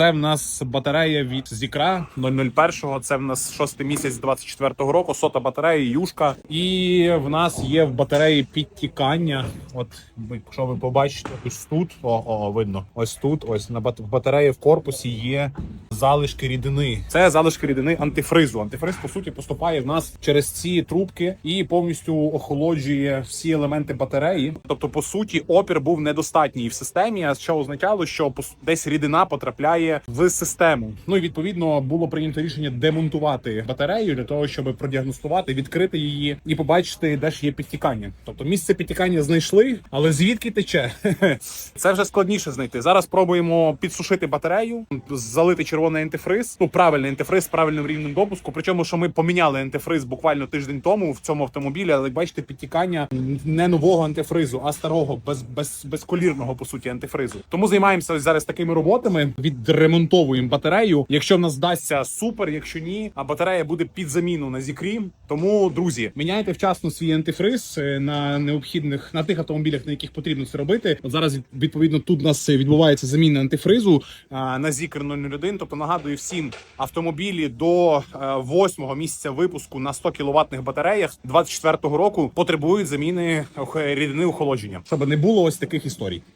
Це в нас батарея від Зікра 001. Це в нас шостий місяць 24-го року. Сота батарея, юшка. І в нас є в батареї підтікання. От якщо ви побачите, ось тут о, о, видно. Ось тут, ось на батареї в корпусі є залишки рідини. Це залишки рідини антифризу. Антифриз по суті поступає в нас через ці трубки і повністю охолоджує всі елементи батареї. Тобто, по суті, опір був недостатній в системі, а що означало, що десь рідина потрапляє в систему. Ну і відповідно було прийнято рішення демонтувати батарею для того, щоб продіагностувати, відкрити її і побачити, де ж є підтікання. Тобто місце підтікання знайшли, але звідки тече? Це вже складніше знайти. Зараз пробуємо підсушити батарею, залити червоний антифриз. Ну правильний антифриз правильним рівнем допуску. Причому, що ми поміняли антифриз буквально тиждень тому в цьому автомобілі, але бачите, підтікання не нового антифризу, а старого, без, без, безколірного по суті антифризу. Тому займаємося ось зараз такими роботами. Відремонтовуємо батарею. Якщо в нас вдасться, супер. Якщо ні, а батарея буде під заміну на зікрі. Тому, друзі, міняйте вчасно свій антифриз е, на необхідних на тих автомобілях, на яких потрібно це робити. От зараз відповідно тут у нас відбувається заміна антифризу на Zikr 001. Тобто нагадую всім автомобілі до е, восьмого місяця випуску на 100 кіловатних батареях 24-го року потребують заміни рідини охолодження, щоб не було ось таких історій.